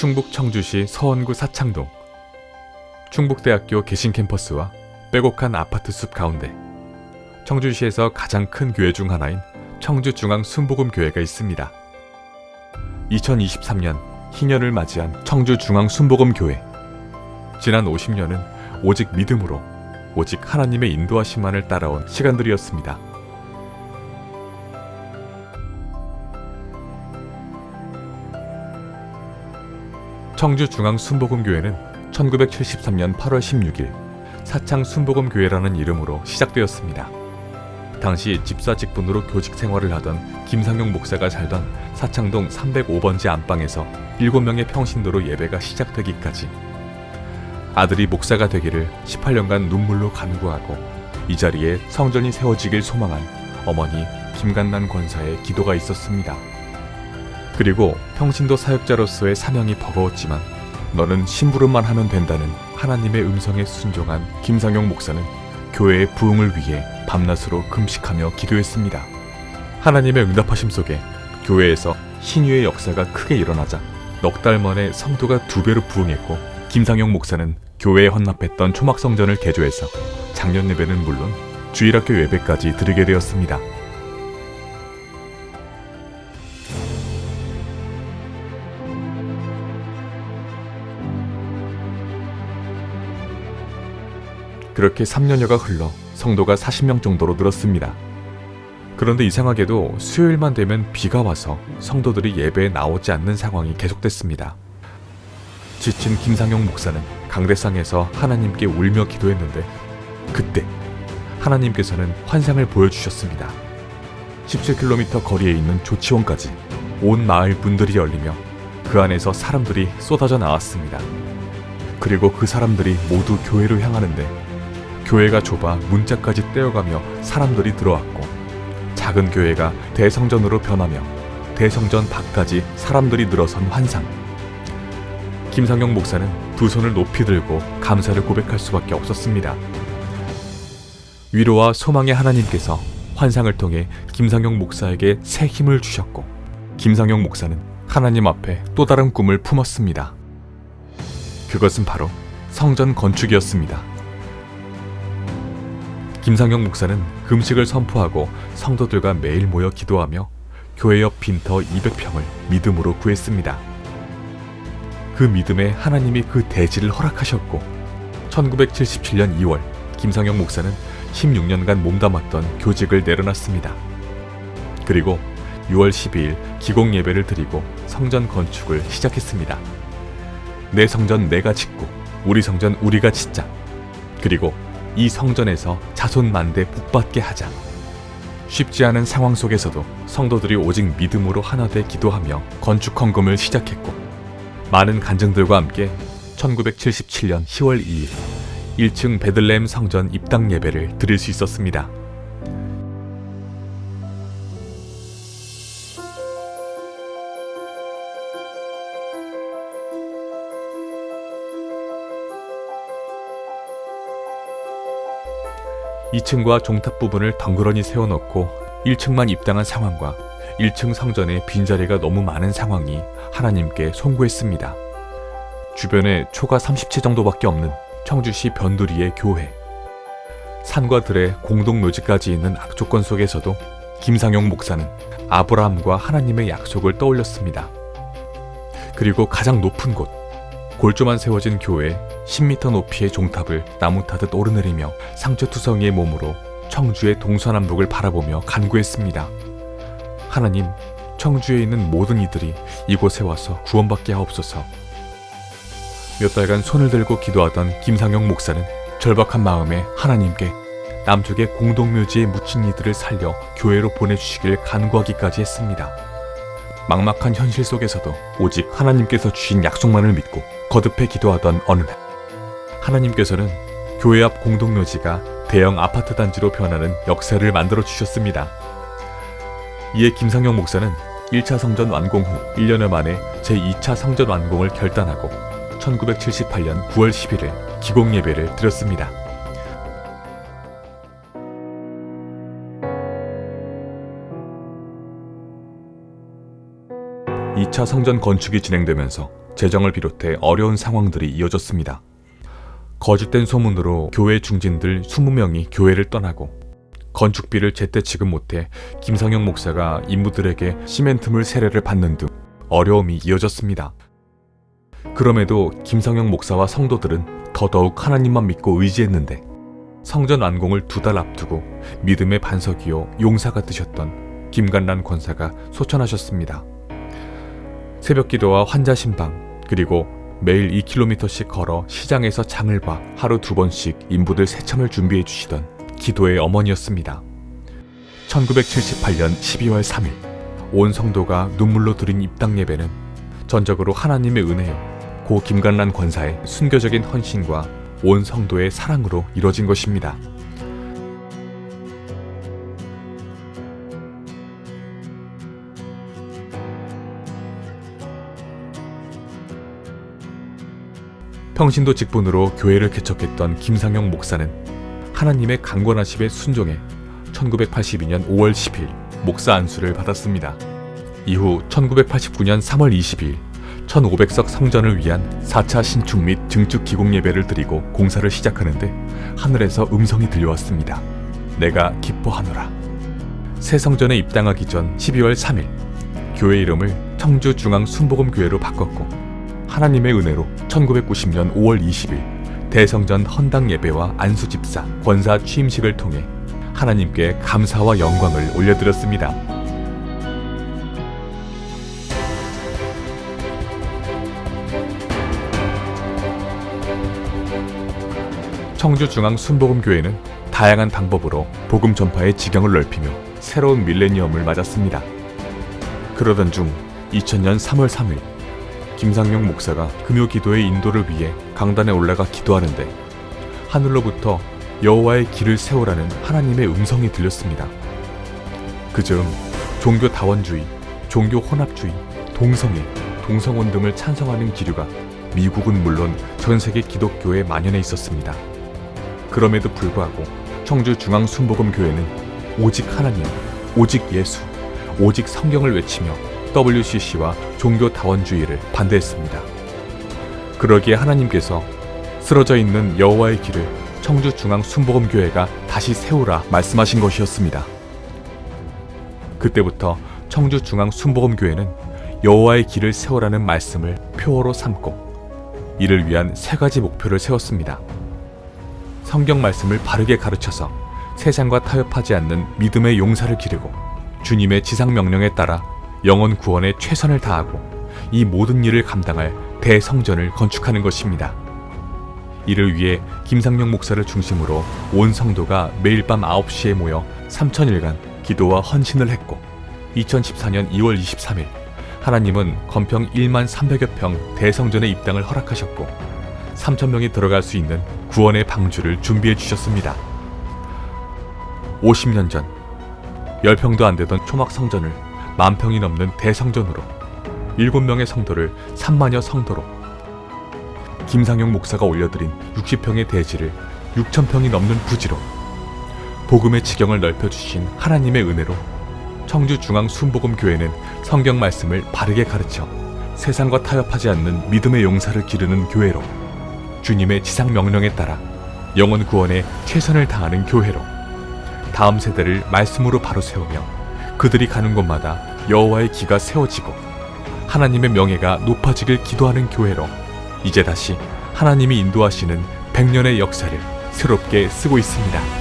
충북 청주시 서원구 사창동 충북대학교 개신 캠퍼스와 빼곡한 아파트 숲 가운데 청주시에서 가장 큰 교회 중 하나인 청주중앙 순복음 교회가 있습니다. 2023년 희년을 맞이한 청주중앙 순복음 교회. 지난 50년은 오직 믿음으로 오직 하나님의 인도하심만을 따라온 시간들이었습니다. 청주 중앙 순복음 교회는 1973년 8월 16일 사창 순복음 교회라는 이름으로 시작되었습니다. 당시 집사 직분으로 교직 생활을 하던 김상용 목사가 살던 사창동 305번지 안방에서 7명의 평신도로 예배가 시작되기까지 아들이 목사가 되기를 18년간 눈물로 간구하고 이 자리에 성전이 세워지길 소망한 어머니 김간난 권사의 기도가 있었습니다. 그리고 평신도 사역자로서의 사명이 버거웠지만 너는 심부름만 하면 된다는 하나님의 음성에 순종한 김상용 목사는 교회의 부흥을 위해 밤낮으로 금식하며 기도했습니다. 하나님의 응답하심 속에 교회에서 신유의 역사가 크게 일어나자 넉 달 만에 성도가 두 배로 부흥했고 김상용 목사는 교회에 헌납했던 초막성전을 개조해서 작년 예배는 물론 주일학교 예배까지 드리게 되었습니다. 그렇게 3년여가 흘러 성도가 40명 정도로 늘었습니다. 그런데 이상하게도 수요일만 되면 비가 와서 성도들이 예배에 나오지 않는 상황이 계속됐습니다. 지친 김상용 목사는 강대상에서 하나님께 울며 기도했는데 그때 하나님께서는 환상을 보여주셨습니다. 17km 거리에 있는 조치원까지 온 마을 문들이 열리며 그 안에서 사람들이 쏟아져 나왔습니다. 그리고 그 사람들이 모두 교회로 향하는데 교회가 좁아 문짝까지 떼어가며 사람들이 들어왔고 작은 교회가 대성전으로 변하며 대성전 밖까지 사람들이 늘어선 환상. 김상영 목사는 두 손을 높이 들고 감사를 고백할 수밖에 없었습니다. 위로와 소망의 하나님께서 환상을 통해 김상영 목사에게 새 힘을 주셨고 김상영 목사는 하나님 앞에 또 다른 꿈을 품었습니다. 그것은 바로 성전 건축이었습니다. 김상영 목사는 금식을 선포하고 성도들과 매일 모여 기도하며 교회 옆 빈터 200평을 믿음으로 구했습니다. 그 믿음에 하나님이 그 대지를 허락하셨고 1977년 2월 김상영 목사는 16년간 몸담았던 교직을 내려놨습니다. 그리고 6월 12일 기공 예배를 드리고 성전 건축을 시작했습니다. 내 성전 내가 짓고 우리 성전 우리가 짓자. 그리고 이 성전에서 자손 만대 복받게 하자. 쉽지 않은 상황 속에서도 성도들이 오직 믿음으로 하나 돼 기도하며 건축 헌금을 시작했고 많은 간증들과 함께 1977년 10월 2일 1층 베들레헴 성전 입당 예배를 드릴 수 있었습니다. 2층과 종탑 부분을 덩그러니 세워놓고 1층만 입당한 상황과 1층 성전에 빈자리가 너무 많은 상황이 하나님께 송구했습니다. 주변에 초가 30채 정도밖에 없는 청주시 변두리의 교회. 산과 들의 공동 묘지까지 있는 악조건 속에서도 김상용 목사는 아브라함과 하나님의 약속을 떠올렸습니다. 그리고 가장 높은 곳, 골조만 세워진 교회 10m 높이의 종탑을 나무 타듯 오르내리며 상처투성이의 몸으로 청주의 동서남북을 바라보며 간구했습니다. 하나님, 청주에 있는 모든 이들이 이곳에 와서 구원받게 하옵소서. 몇 달간 손을 들고 기도하던 김상영 목사는 절박한 마음에 하나님께 남쪽의 공동묘지에 묻힌 이들을 살려 교회로 보내주시길 간구하기까지 했습니다. 막막한 현실 속에서도 오직 하나님께서 주신 약속만을 믿고 거듭해 기도하던 어느 날 하나님께서는 교회 앞 공동묘지가 대형 아파트 단지로 변하는 역사를 만들어 주셨습니다. 이에 김상영 목사는 1차 성전 완공 후 1년여 만에 제2차 성전 완공을 결단하고 1978년 9월 11일 기공 예배를 드렸습니다. 2차 성전 건축이 진행되면서 재정을 비롯해 어려운 상황들이 이어졌습니다. 거짓된 소문으로 교회 중진들 20명이 교회를 떠나고 건축비를 제때 지급 못해 김상영 목사가 인부들에게 시멘트물 세례를 받는 등 어려움이 이어졌습니다. 그럼에도 김상영 목사와 성도들은 더더욱 하나님만 믿고 의지했는데 성전 완공을 두 달 앞두고 믿음의 반석이요 용사가 되셨던 김간란 권사가 소천하셨습니다. 새벽 기도와 환자 신방 그리고 매일 2km씩 걸어 시장에서 장을 봐 하루 두 번씩 인부들 세참을 준비해 주시던 기도의 어머니였습니다. 1978년 12월 3일 온 성도가 눈물로 드린 입당 예배는 전적으로 하나님의 은혜요 고 김간란 권사의 순교적인 헌신과 온 성도의 사랑으로 이뤄진 것입니다. 평신도 직분으로 교회를 개척했던 김상영 목사는 하나님의 강권하심에 순종해 1982년 5월 10일 목사 안수를 받았습니다. 이후 1989년 3월 20일 1500석 성전을 위한 4차 신축 및 증축 기공 예배를 드리고 공사를 시작하는데 하늘에서 음성이 들려왔습니다. 내가 기뻐하노라. 새 성전에 입당하기 전 12월 3일 교회 이름을 청주 중앙 순복음 교회로 바꿨고 하나님의 은혜로 1990년 5월 20일 대성전 헌당 예배와 안수 집사 권사 취임식을 통해 하나님께 감사와 영광을 올려드렸습니다. 청주중앙 순복음교회는 다양한 방법으로 복음 전파의 지경을 넓히며 새로운 밀레니엄을 맞았습니다. 그러던 중 2000년 3월 3일 김상용 목사가 금요 기도의 인도를 위해 강단에 올라가 기도하는데 하늘로부터 여호와의 길을 세우라는 하나님의 음성이 들렸습니다. 그 즈음 종교 다원주의, 종교 혼합주의, 동성애, 동성혼 등을 찬성하는 기류가 미국은 물론 전 세계 기독교에 만연해 있었습니다. 그럼에도 불구하고 청주 중앙 순복음 교회는 오직 하나님, 오직 예수, 오직 성경을 외치며 WCC와 종교 다원주의를 반대했습니다. 그러기에 하나님께서 쓰러져 있는 여호와의 길을 청주 중앙 순복음 교회가 다시 세우라 말씀하신 것이었습니다. 그때부터 청주 중앙 순복음 교회는 여호와의 길을 세우라는 말씀을 표어로 삼고 이를 위한 세 가지 목표를 세웠습니다. 성경 말씀을 바르게 가르쳐서 세상과 타협하지 않는 믿음의 용사를 기르고 주님의 지상 명령에 따라 영원 구원에 최선을 다하고 이 모든 일을 감당할 대성전을 건축하는 것입니다. 이를 위해 김상영 목사를 중심으로 온 성도가 매일 밤 9시에 모여 3천일간 기도와 헌신을 했고 2014년 2월 23일 하나님은 건평 1만 300여 평 대성전의 입당을 허락하셨고 3천 명이 들어갈 수 있는 구원의 방주를 준비해 주셨습니다. 50년 전 10평도 안 되던 초막 성전을 만 평이 넘는 대성전으로 7명의 성도를 3만여 성도로 김상용 목사가 올려드린 60평의 대지를 6천평이 넘는 부지로 복음의 지경을 넓혀주신 하나님의 은혜로 청주 중앙 순복음 교회는 성경 말씀을 바르게 가르쳐 세상과 타협하지 않는 믿음의 용사를 기르는 교회로 주님의 지상 명령에 따라 영원 구원에 최선을 다하는 교회로 다음 세대를 말씀으로 바로 세우며 그들이 가는 곳마다 여호와의 기가 세워지고 하나님의 명예가 높아지길 기도하는 교회로 이제 다시 하나님이 인도하시는 백년의 역사를 새롭게 쓰고 있습니다.